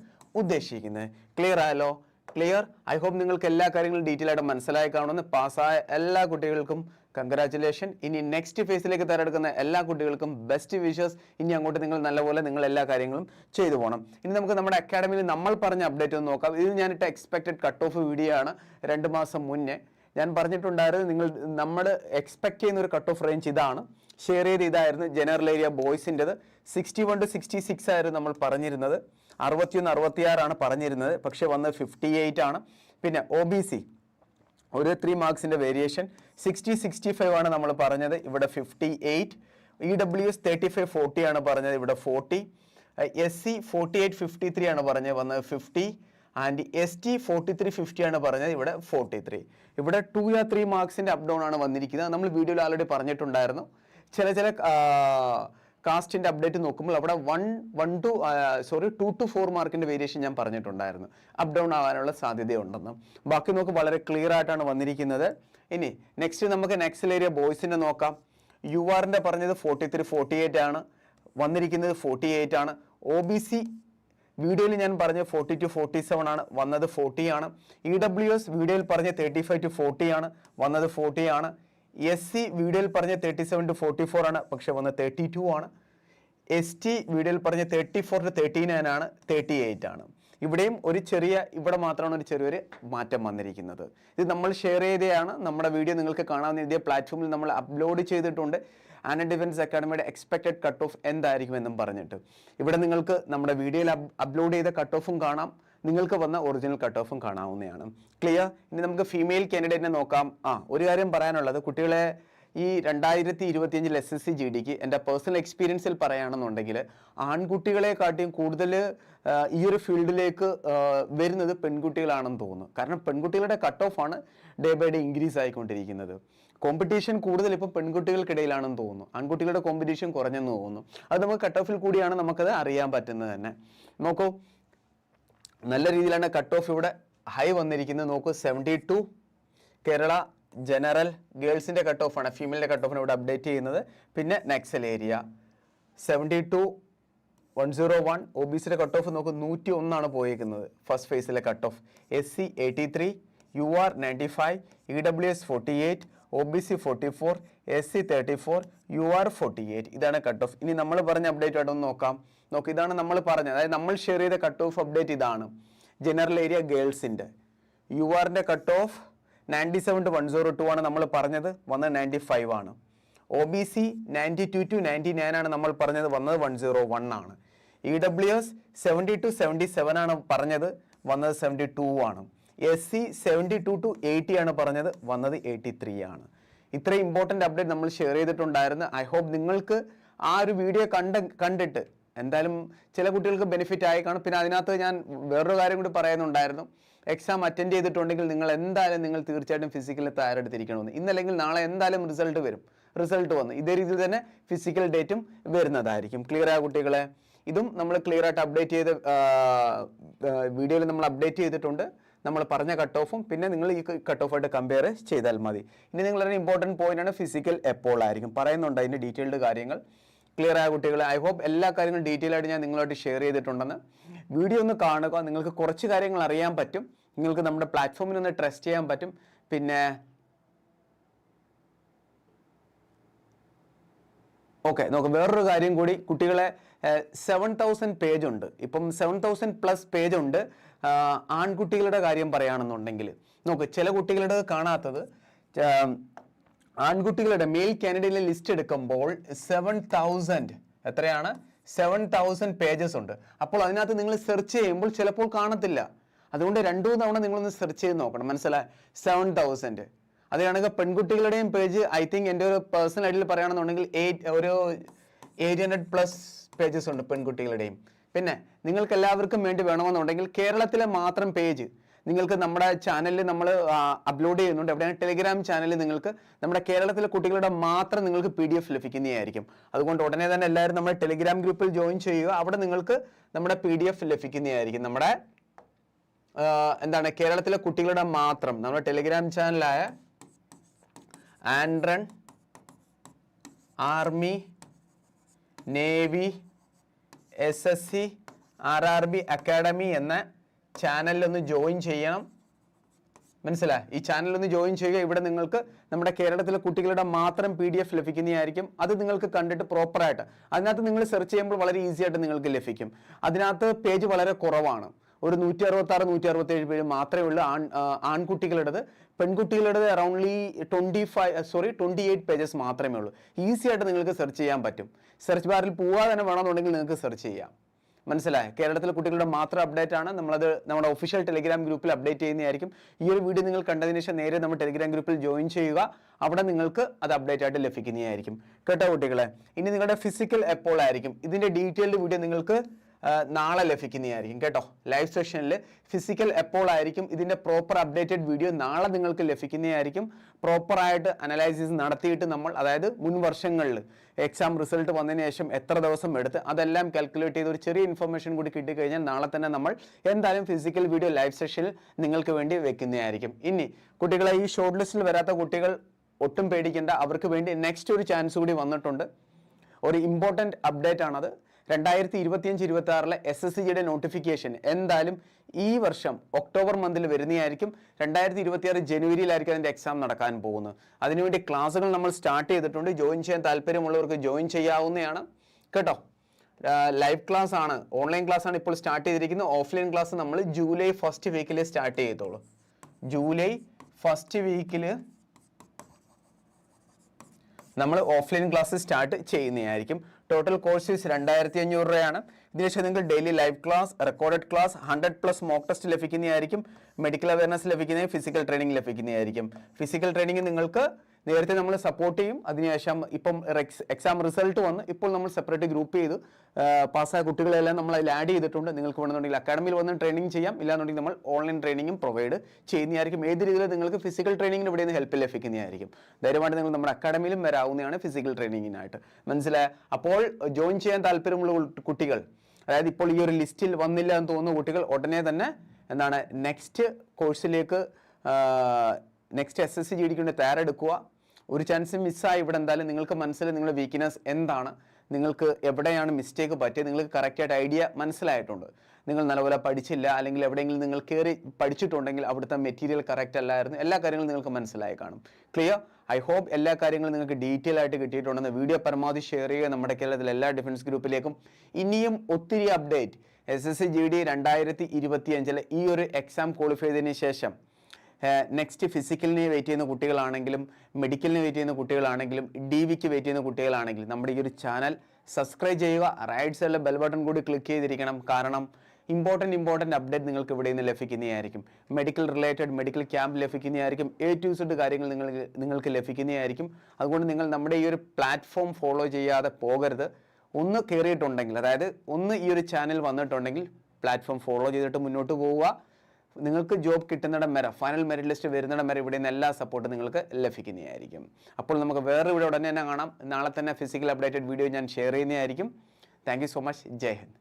ഉദ്ദേശിക്കുന്നത്. ക്ലിയർ ആയല്ലോ? ക്ലിയർ ഐ ഹോപ്പ് നിങ്ങൾക്ക് എല്ലാ കാര്യങ്ങളും ഡീറ്റെയിൽ ആയിട്ട് മനസ്സിലായി കാണുമെന്ന് പാസ്സായ എല്ലാ കുട്ടികൾക്കും കൺഗ്രാറ്റുലേഷൻ ഇനി നെക്സ്റ്റ് ഫേസിലേക്ക് തയ്യാറെടുക്കുന്ന എല്ലാ കുട്ടികൾക്കും ബെസ്റ്റ് വിഷസ് ഇനി അങ്ങോട്ട് നിങ്ങൾ നല്ലപോലെ നിങ്ങൾ എല്ലാ കാര്യങ്ങളും ചെയ്തു പോകണം ഇനി നമുക്ക് നമ്മുടെ അക്കാഡമിയിൽ നമ്മൾ പറഞ്ഞ അപ്ഡേറ്റ് ഒന്ന് നോക്കാം. ഇത് ഞാനിട്ട് എക്സ്പെക്റ്റഡ് കട്ട് ഓഫ് വീഡിയോ ആണ്. രണ്ട് മാസം മുന്നേ ഞാൻ പറഞ്ഞിട്ടുണ്ടായിരുന്നു നിങ്ങൾ നമ്മൾ എക്സ്പെക്ട് ചെയ്യുന്ന ഒരു കട്ട് ഓഫ് റേഞ്ച് ഇതാണ്. ഷെയർ ചെയ്ത് ഇതായിരുന്നു general area ബോയ്സിന്റെത് sixty one to sixty six ആയിരുന്നു നമ്മൾ പറഞ്ഞിരുന്നത്. അറുപത്തിയൊന്ന് അറുപത്തിയാറാണ് പറഞ്ഞിരുന്നത്. പക്ഷേ വന്നത് ഫിഫ്റ്റി എയ്റ്റ് ആണ്. പിന്നെ ഒ ബി സി ഒരു ത്രീ മാർക്സിന്റെ വേരിയേഷൻ സിക്സ്റ്റി സിക്സ്റ്റി ഫൈവ് ആണ് നമ്മൾ പറഞ്ഞത്. ഇവിടെ fifty eight E W S thirty five forty ആണ് പറഞ്ഞത്. ഇവിടെ forty S C forty eight fifty three ആണ് പറഞ്ഞത് വന്നത് fifty and S T forty three fifty ആണ് പറഞ്ഞത് ഇവിടെ ഫോർട്ടി ത്രീ ഇവിടെ ടു യാ ത്രീ മാർക്സിന്റെ അപ് ഡൗൺ ആണ് വന്നിരിക്കുന്നത്. നമ്മൾ വീഡിയോയിൽ ആൾറെഡി പറഞ്ഞിട്ടുണ്ടായിരുന്നു. ചില ചില കാസ്റ്റിന്റെ അപ്ഡേറ്റ് നോക്കുമ്പോൾ അവിടെ one one two sorry two two four മാർക്കിന്റെ വേരിയേഷൻ ഞാൻ പറഞ്ഞിട്ടുണ്ടായിരുന്നു. അപ് ഡൗൺ ആവാനുള്ള സാധ്യതയുണ്ടെന്ന്. ബാക്കി നോക്ക് വളരെ ക്ലിയർ ആയിട്ടാണ് വന്നിരിക്കുന്നത്. ഇനി നെക്സ്റ്റ് നമുക്ക് നെക്സ്റ്റ് ഏരിയ ബോയ്സിന്റെ നോക്കാം. യു ആറിന്റെ പറഞ്ഞത് ഫോർട്ടി ത്രീ ഫോർട്ടി എയ്റ്റ് ആണ്. വന്നിരിക്കുന്നത് ഫോർട്ടി എയ്റ്റ് ആണ് ഒ ബി സി വീഡിയോയിൽ ഞാൻ പറഞ്ഞത് ഫോർട്ടി ടു ഫോർട്ടി സെവൻ ആണ്. വന്നത് ഫോർട്ടി ആണ്. ഇ ഡബ്ല്യു എസ് വീഡിയോയിൽ പറഞ്ഞ തേർട്ടി ഫൈവ് ടു ഫോർട്ടി ആണ്. വന്നത് ഫോർട്ടി ആണ്. എസ് സി വീഡിയോയിൽ പറഞ്ഞ thirty seven to forty four ആണ് പക്ഷെ വന്ന് തേർട്ടി ടു ആണ്. എസ് ടി വീഡിയോയിൽ പറഞ്ഞ thirty four to thirty nine ആണ് തേർട്ടി എയ്റ്റ് ആണ്. ഇവിടെയും ഒരു ചെറിയ ഇവിടെ മാത്രമാണ് ഒരു ചെറിയൊരു മാറ്റം വന്നിരിക്കുന്നത്. ഇത് നമ്മൾ ഷെയർ ചെയ്തതാണ് നമ്മുടെ വീഡിയോ നിങ്ങൾക്ക് കാണാവുന്ന ഇതേ പ്ലാറ്റ്ഫോമിൽ നമ്മൾ അപ്ലോഡ് ചെയ്തിട്ടുണ്ട്. ആന ഡിഫൻസ് അക്കാഡമിയുടെ എക്സ്പെക്റ്റഡ് കട്ട് ഓഫ് എന്തായിരിക്കും എന്നും പറഞ്ഞിട്ട്. ഇവിടെ നിങ്ങൾക്ക് നമ്മുടെ വീഡിയോയിൽ അപ്ലോഡ് ചെയ്ത കട്ട് ഓഫും കാണാം. നിങ്ങൾക്ക് വന്ന ഒറിജിനൽ കട്ട് ഓഫും കാണാവുന്നതാണ്. ക്ലിയർ ഇനി നമുക്ക് ഫീമെയിൽ കാൻഡിഡേറ്റിനെ നോക്കാം. ആ ഒരു കാര്യം പറയാനുള്ളത്. കുട്ടികളെ ഈ രണ്ടായിരത്തി ഇരുപത്തിയഞ്ചിൽ എസ് എസ് സി ജി ഡിക്ക് എന്റെ പേഴ്സണൽ എക്സ്പീരിയൻസിൽ പറയുകയാണെന്നുണ്ടെങ്കിൽ ആൺകുട്ടികളെക്കാട്ടിയും കൂടുതൽ ഈ ഒരു ഫീൽഡിലേക്ക് വരുന്നത് പെൺകുട്ടികളാണെന്ന് തോന്നുന്നു. കാരണം പെൺകുട്ടികളുടെ കട്ട് ഓഫ് ആണ് ഡേ ബൈ ഡേ ഇൻക്രീസ് ആയിക്കൊണ്ടിരിക്കുന്നത്. കോമ്പറ്റീഷൻ കൂടുതൽ ഇപ്പോൾ പെൺകുട്ടികൾക്കിടയിലാണെന്ന് തോന്നുന്നു. ആൺകുട്ടികളുടെ കോമ്പറ്റീഷൻ കുറഞ്ഞെന്ന് തോന്നുന്നു. അത് നമുക്ക് കട്ട് ഓഫിൽ കൂടിയാണ് നമുക്കത് അറിയാൻ പറ്റുന്നത് തന്നെ. നോക്കൂ നല്ല രീതിയിലാണ് കട്ട് ഓഫ് ഇവിടെ ഹൈ വന്നിരിക്കുന്നത്. നോക്കൂ സെവന്റി ടു കേരള ജനറൽ ഗേൾസിന്റെ കട്ട് ഓഫാണ് ഫീമെയിലിന്റെ കട്ട് ഓഫാണ് ഇവിടെ അപ്ഡേറ്റ് ചെയ്യുന്നത്. പിന്നെ Naxal area seventy two one zero one O B സിയുടെ കട്ട് ഓഫ് നോക്കും നൂറ്റി ഒന്നാണ് പോയേക്കുന്നത്. First ഫേസിലെ cut off S C eighty three U R ninety five E W S forty eight O B C forty four S C thirty four U R forty eight ഇതാണ് cut off ഇനി നമ്മൾ പറഞ്ഞ update ആയിട്ടൊന്ന് നോക്കാം. നോക്ക് ഇതാണ് നമ്മൾ പറഞ്ഞത്. അതായത് നമ്മൾ ഷെയർ ചെയ്ത കട്ട് ഓഫ് അപ്ഡേറ്റ് ഇതാണ്. ജനറൽ ഏരിയ ഗേൾസിന്റെ യു ആറിന്റെ cut off ninety seven to one zero two ആണ് നമ്മൾ പറഞ്ഞത് വന്ന് നയന്റി ഫൈവ് ആണ്. O B C ninety two to ninety nine ആണ് നമ്മൾ പറഞ്ഞത് വന്നത് വൺ സീറോ വൺ ആണ്. E W S seventy two seventy seventy ആണ് പറഞ്ഞത് വന്നത് സെവന്റി ടു ആണ്. S C seventy two to eighty ആണ് പറഞ്ഞത് വന്നത് എയ്റ്റി ത്രീ ആണ്. ഇത്രയും ഇമ്പോർട്ടന്റ് അപ്ഡേറ്റ് നമ്മൾ ഷെയർ ചെയ്തിട്ടുണ്ടായിരുന്നു. ഐ ഹോപ്പ് നിങ്ങൾക്ക് ആ ഒരു വീഡിയോ കണ്ട കണ്ടിട്ട് എന്തായാലും ചില കുട്ടികൾക്ക് ബെനിഫിറ്റ് ആയി കാണും. പിന്നെ അതിനകത്ത് ഞാൻ വേറൊരു കാര്യം കൂടി പറയുന്നുണ്ടായിരുന്നു. എക്സാം അറ്റൻഡ് ചെയ്തിട്ടുണ്ടെങ്കിൽ നിങ്ങൾ എന്തായാലും നിങ്ങൾ തീർച്ചയായിട്ടും ഫിസിക്കൽ തയ്യാറെടുത്തിരിക്കണമെന്ന്. ഇന്നല്ലെങ്കിൽ നാളെ എന്തായാലും റിസൾട്ട് വരും. റിസൾട്ട് വന്നു ഇതേ രീതിയിൽ തന്നെ ഫിസിക്കൽ ഡേറ്റും വരുന്നതായിരിക്കും. ക്ലിയർ ആയ കുട്ടികളെ? ഇതും നമ്മൾ ക്ലിയർ ആയിട്ട് അപ്ഡേറ്റ് ചെയ്ത് വീഡിയോയിൽ നമ്മൾ അപ്ഡേറ്റ് ചെയ്തിട്ടുണ്ട്. നമ്മൾ പറഞ്ഞ കട്ട് ഓഫും പിന്നെ നിങ്ങൾ ഈ കട്ട് ഓഫായിട്ട് കമ്പയർ ചെയ്താൽ മതി. ഇനി നിങ്ങളൊരു ഇമ്പോർട്ടന്റ് പോയിന്റ് ആണ് ഫിസിക്കൽ എപ്പോൾ ആയിരിക്കും. പറയുന്നുണ്ട് അതിന്റെ ഡീറ്റെയിൽഡ് കാര്യങ്ങൾ. ക്ലിയർ ആയ കുട്ടികളെ. ഐ ഹോപ്പ് എല്ലാ കാര്യങ്ങളും ഡീറ്റെയിൽ ആയിട്ട് ഞാൻ നിങ്ങളായിട്ട് ഷെയർ ചെയ്തിട്ടുണ്ടെന്ന്. വീഡിയോ ഒന്ന് കാണുക. നിങ്ങൾക്ക് കുറച്ച് കാര്യങ്ങൾ അറിയാൻ പറ്റും. നിങ്ങൾക്ക് നമ്മുടെ പ്ലാറ്റ്ഫോമിൽ ഒന്ന് ട്രസ്റ്റ് ചെയ്യാൻ പറ്റും. പിന്നെ ഓക്കെ നോക്ക് വേറൊരു കാര്യം കൂടി. കുട്ടികളെ സെവൻ തൗസൻഡ് പേജ് ഉണ്ട്. ഇപ്പം സെവൻ തൗസൻഡ് പ്ലസ് പേജ് ഉണ്ട്. ആൺകുട്ടികളുടെ കാര്യം പറയുകയാണെന്നുണ്ടെങ്കിൽ നോക്ക് ചില കുട്ടികളുടെ കാണാത്തത് ആൺകുട്ടികളുടെ മെയിൽ കാൻഡിഡേറ്റിലെ ലിസ്റ്റ് എടുക്കുമ്പോൾ സെവൻ തൗസൻഡ് എത്രയാണ്? സെവൻ തൗസൻഡ് പേജസ് ഉണ്ട്. അപ്പോൾ അതിനകത്ത് നിങ്ങൾ സെർച്ച് ചെയ്യുമ്പോൾ ചിലപ്പോൾ കാണത്തില്ല. അതുകൊണ്ട് രണ്ടു തവണ നിങ്ങളൊന്ന് സെർച്ച് ചെയ്ത് നോക്കണം. മനസ്സിലായി? സെവൻ തൗസൻഡ് അത് പെൺകുട്ടികളുടെയും പേജ് ഐ തിങ്ക് എന്റെ ഒരു പേഴ്സണൽ ഐഡിയിൽ പറയുകയാണെന്നുണ്ടെങ്കിൽ എയ്റ്റ് ഒരു എയ്റ്റ് ഹൺഡ്രഡ് പ്ലസ് പേജസ് ഉണ്ട് പെൺകുട്ടികളുടെയും. പിന്നെ നിങ്ങൾക്ക് എല്ലാവർക്കും വേണ്ടി വേണമെന്നുണ്ടെങ്കിൽ കേരളത്തിലെ മാത്രം പേജ് നിങ്ങൾക്ക് നമ്മുടെ ചാനലിൽ നമ്മൾ അപ്ലോഡ് ചെയ്യുന്നുണ്ട്. എവിടെയാണ്? ടെലിഗ്രാം ചാനലിൽ നിങ്ങൾക്ക് നമ്മുടെ കേരളത്തിലെ കുട്ടികളുടെ മാത്രം നിങ്ങൾക്ക് പി ഡി എഫ് ലഭിക്കുന്നതായിരിക്കും. അതുകൊണ്ട് ഉടനെ തന്നെ എല്ലാവരും നമ്മുടെ ടെലിഗ്രാം ഗ്രൂപ്പിൽ ജോയിൻ ചെയ്യുക. അവിടെ നിങ്ങൾക്ക് നമ്മുടെ പി ഡി എഫ് ലഭിക്കുന്നതായിരിക്കും. നമ്മുടെ എന്താണ് കേരളത്തിലെ കുട്ടികളുടെ മാത്രം നമ്മുടെ ടെലിഗ്രാം ചാനലായ ആൻഡ്രൺ army navy S S C R R B academy എന്ന ചാനലിൽ ഒന്ന് ജോയിൻ ചെയ്യണം. മനസ്സിലായി? ഈ ചാനൽ ഒന്ന് ജോയിൻ ചെയ്യുക ഇവിടെ നിങ്ങൾക്ക് നമ്മുടെ കേരളത്തിലെ കുട്ടികളുടെ മാത്രം പി ഡി എഫ് ലഭിക്കുന്നതായിരിക്കും. അത് നിങ്ങൾക്ക് കണ്ടിട്ട് പ്രോപ്പറായിട്ട് അതിനകത്ത് നിങ്ങൾ സെർച്ച് ചെയ്യുമ്പോൾ വളരെ ഈസി ആയിട്ട് നിങ്ങൾക്ക് ലഭിക്കും. അതിനകത്ത് പേജ് വളരെ കുറവാണ്. ഒരു നൂറ്റി അറുപത്തി ആറ് നൂറ്റി അറുപത്തി ഏഴ് പേര് മാത്രമേ ഉള്ളൂ ആൺ ആൺകുട്ടികളുടേത്. പെൺകുട്ടികളുടേത് aroundly twenty five sorry twenty eight pages മാത്രമേ ഉള്ളൂ. ഈസി ആയിട്ട് നിങ്ങൾക്ക് സെർച്ച് ചെയ്യാൻ പറ്റും. സെർച്ച് ബാറിൽ പോവാതെ തന്നെ വേണമെന്നുണ്ടെങ്കിൽ നിങ്ങൾക്ക് സെർച്ച് ചെയ്യാം. മനസ്സിലായി? കേരളത്തിലെ കുട്ടികളുടെ മാത്രം അപ്ഡേറ്റ് ആണ്. നമ്മളത് നമ്മുടെ ഒഫീഷ്യൽ ടെലിഗ്രാം ഗ്രൂപ്പിൽ അപ്ഡേറ്റ് ചെയ്യുന്നതായിരിക്കും. ഈ ഒരു വീഡിയോ നിങ്ങൾ കണ്ടതിന് ശേഷം നേരെ നമ്മൾ ടെലിഗ്രാം ഗ്രൂപ്പിൽ ജോയിൻ ചെയ്യുക. അവിടെ നിങ്ങൾക്ക് അത് അപ്ഡേറ്റ് ആയിട്ട് ലഭിക്കുന്നതായിരിക്കും. കേട്ടോ കുട്ടികളെ? ഇനി നിങ്ങളുടെ ഫിസിക്കൽ എപ്പോൾ ആയിരിക്കും? ഇതിന്റെ ഡീറ്റെയിൽഡ് വീഡിയോ നിങ്ങൾക്ക് നാളെ ലഭിക്കുന്നതായിരിക്കും കേട്ടോ? ലൈവ് സെഷനിൽ ഫിസിക്കൽ എപ്പോൾ ആയിരിക്കും. ഇതിന്റെ പ്രോപ്പർ അപ്ഡേറ്റഡ് വീഡിയോ നാളെ നിങ്ങൾക്ക് ലഭിക്കുന്നതായിരിക്കും. പ്രോപ്പറായിട്ട് അനലൈസിസ് നടത്തിയിട്ട് നമ്മൾ അതായത് മുൻ വർഷങ്ങളിൽ എക്സാം റിസൾട്ട് വന്നതിന് ശേഷം എത്ര ദിവസം എടുത്ത് അതെല്ലാം കാൽക്കുലേറ്റ് ചെയ്ത് ഒരു ചെറിയ ഇൻഫർമേഷൻ കൂടി കിട്ടിക്കഴിഞ്ഞാൽ നാളെ തന്നെ നമ്മൾ എന്തായാലും ഫിസിക്കൽ വീഡിയോ ലൈവ് സെഷനിൽ നിങ്ങൾക്ക് വേണ്ടി വെക്കുന്നതായിരിക്കും. ഇനി കുട്ടികളെ ഈ ഷോർട്ട് ലിസ്റ്റിൽ വരാത്ത കുട്ടികൾ ഒട്ടും പേടിക്കേണ്ട. അവർക്ക് വേണ്ടി നെക്സ്റ്റ് ഒരു ചാൻസ് കൂടി വന്നിട്ടുണ്ട്. ഒരു ഇമ്പോർട്ടന്റ് അപ്ഡേറ്റ് ആണത്. രണ്ടായിരത്തി ഇരുപത്തിയഞ്ച് ഇരുപത്തി ആറിലെ എസ് എസ് സിയുടെ നോട്ടിഫിക്കേഷൻ എന്തായാലും ഈ വർഷം ഒക്ടോബർ മന്തിൽ വരുന്നതായിരിക്കും. രണ്ടായിരത്തി ഇരുപത്തിയാറ് ജനുവരിയിലായിരിക്കും അതിന്റെ എക്സാം നടക്കാൻ പോകുന്നത്. അതിനുവേണ്ടി ക്ലാസ്സുകൾ നമ്മൾ സ്റ്റാർട്ട് ചെയ്തിട്ടുണ്ട്. ജോയിൻ ചെയ്യാൻ താല്പര്യമുള്ളവർക്ക് ജോയിൻ ചെയ്യാവുന്നതാണ്. കേട്ടോ? ലൈവ് ക്ലാസ് ആണ്. ഓൺലൈൻ ക്ലാസ് ആണ് ഇപ്പോൾ സ്റ്റാർട്ട് ചെയ്തിരിക്കുന്നത്. ഓഫ്ലൈൻ ക്ലാസ് നമ്മൾ ജൂലൈ ഫസ്റ്റ് വീക്കിൽ സ്റ്റാർട്ട് ചെയ്തോളൂ. ജൂലൈ ഫസ്റ്റ് വീക്കിൽ നമ്മൾ ഓഫ്ലൈൻ ക്ലാസ് സ്റ്റാർട്ട് ചെയ്യുന്നതായിരിക്കും. ടോട്ടൽ കോഴ്സ് ഫീസ് രണ്ടായിരത്തി അഞ്ഞൂറ് രൂപയാണ്. ഇതിനുശേഷം നിങ്ങൾക്ക് daily live class recorded class hundred plus mock test ലഭിക്കുന്നതായിരിക്കും മെഡിക്കൽ അവയർനെസ് ലഭിക്കുന്നത് ഫിസിക്കൽ ട്രെയിനിങ് ലഭിക്കുന്നതായിരിക്കും. ഫിസിക്കൽ ട്രെയിനിങ് നിങ്ങൾക്ക് നേരത്തെ നമ്മൾ സപ്പോർട്ട് ചെയ്യും. അതിനുശേഷം ഇപ്പം എക്സാം റിസൾട്ട് വന്ന് ഇപ്പോൾ നമ്മൾ സെപ്പറേറ്റ് ഗ്രൂപ്പ് ചെയ്ത് പാസ്സായ കുട്ടികളെല്ലാം നമ്മൾ അതിൽ ആഡ് ചെയ്തിട്ടുണ്ട്. നിങ്ങൾക്ക് വേണമെന്നുണ്ടെങ്കിൽ അക്കാഡമിയിൽ വന്ന് ട്രെയിനിങ് ചെയ്യാം. ഇല്ലാന്നുണ്ടെങ്കിൽ നമ്മൾ ഓൺലൈൻ ട്രെയിനിങ്ങും പ്രൊവൈഡ് ചെയ്യുന്നതായിരിക്കും. ഏത് രീതിയിൽ നിങ്ങൾക്ക് ഫിസിക്കൽ ട്രെയിനിങ്ങിന് ഇവിടെ നിന്ന് ഹെൽപ്പ് ലഭിക്കുന്നതായിരിക്കും. ധൈര്യമായിട്ട് നിങ്ങൾ നമ്മുടെ അക്കാഡമിയിലും വരാവുന്നതാണ് ഫിസിക്കൽ ട്രെയിനിങ്ങിനായിട്ട് മനസ്സിലായ? അപ്പോൾ ജോയിൻ ചെയ്യാൻ താല്പര്യമുള്ള കുട്ടികൾ അതായത് ഇപ്പോൾ ഈ ഒരു ലിസ്റ്റിൽ വന്നില്ല എന്ന് തോന്നുന്ന കുട്ടികൾ ഉടനെ തന്നെ എന്താണ് നെക്സ്റ്റ് കോഴ്സിലേക്ക് നെക്സ്റ്റ് എസ് എസ് സി ജിഡിക്ക് വേണ്ടി തയ്യാറെടുക്കുക. ഒരു ചാൻസ് മിസ്സായി ഇവിടെ എന്തായാലും നിങ്ങൾക്ക് മനസ്സിൽ നിങ്ങളുടെ വീക്ക്നെസ് എന്താണ്. നിങ്ങൾക്ക് എവിടെയാണ് മിസ്റ്റേക്ക് പറ്റിയത്. നിങ്ങൾക്ക് കറക്റ്റായിട്ട് ഐഡിയ മനസ്സിലായിട്ടുണ്ട്. നിങ്ങൾ നല്ലപോലെ പഠിച്ചില്ല അല്ലെങ്കിൽ എവിടെയെങ്കിലും നിങ്ങൾ കയറി പഠിച്ചിട്ടുണ്ടെങ്കിൽ അവിടുത്തെ മെറ്റീരിയൽ കറക്റ്റ് അല്ലായിരുന്നു. എല്ലാ കാര്യങ്ങളും നിങ്ങൾക്ക് മനസ്സിലായി കാണും. ക്ലിയർ ഐ ഹോപ്പ് എല്ലാ കാര്യങ്ങളും നിങ്ങൾക്ക് ഡീറ്റെയിൽ ആയിട്ട് കിട്ടിയിട്ടുണ്ടെന്ന് വീഡിയോ പരമാവധി ഷെയർ ചെയ്യുക. നമ്മുടെ കേരളത്തിലെ എല്ലാ ഡിഫൻസ് ഗ്രൂപ്പിലേക്കും ഇനിയും ഒത്തിരി update S S C G D രണ്ടായിരത്തി ഇരുപത്തി അഞ്ചിലെ ഈ ഒരു എക്സാം ക്വാളിഫൈ ചെയ്തതിന് ശേഷം നെക്സ്റ്റ് ഫിസിക്കലിന് വെയിറ്റ് ചെയ്യുന്ന കുട്ടികളാണെങ്കിലും മെഡിക്കലിന് വെയിറ്റ് ചെയ്യുന്ന കുട്ടികളാണെങ്കിലും ഡി വിക്ക് വെയിറ്റ് ചെയ്യുന്ന കുട്ടികളാണെങ്കിലും നമ്മുടെ ഈ ഒരു ചാനൽ സബ്സ്ക്രൈബ് ചെയ്യുക. റൈറ്റ് സൈഡിലെ ബെൽ ബട്ടൺ കൂടി ക്ലിക്ക് ചെയ്തിരിക്കണം. കാരണം ഇമ്പോർട്ടന്റ് ഇമ്പോർട്ടന്റ് അപ്ഡേറ്റ് നിങ്ങൾക്ക് ഇവിടെ നിന്ന് ലഭിക്കുന്നതായിരിക്കും. മെഡിക്കൽ റിലേറ്റഡ് മെഡിക്കൽ ക്യാമ്പ് ലഭിക്കുന്നതായിരിക്കും. എ ടു സെഡ് കാര്യങ്ങൾ നിങ്ങൾ നിങ്ങൾക്ക് ലഭിക്കുന്നതായിരിക്കും. അതുകൊണ്ട് നിങ്ങൾ നമ്മുടെ ഈ ഒരു പ്ലാറ്റ്ഫോം ഫോളോ ചെയ്യാതെ പോകരുത്. ഒന്ന് കയറിയിട്ടുണ്ടെങ്കിൽ അതായത് ഒന്ന് ഈ ഒരു ചാനൽ വന്നിട്ടുണ്ടെങ്കിൽ പ്ലാറ്റ്ഫോം ഫോളോ ചെയ്തിട്ട് മുന്നോട്ട് പോവുക. നിങ്ങൾക്ക് ജോബ് കിട്ടുന്നിടം വരെ ഫൈനൽ മെറിറ്റ് ലിസ്റ്റ് വരുന്നിടം വരെ ഇവിടെ നിന്ന് എല്ലാ സപ്പോർട്ടും നിങ്ങൾക്ക് ലഭിക്കുന്നതായിരിക്കും. അപ്പോൾ നമുക്ക് വേറെ ഇവിടെ ഉടനെ തന്നെ കാണാം. നാളെ തന്നെ ഫിസിക്കൽ അപ്ഡേറ്റഡ് വീഡിയോ ഞാൻ ഷെയർ ചെയ്യുന്നതായിരിക്കും. Thank so much Jai Hind.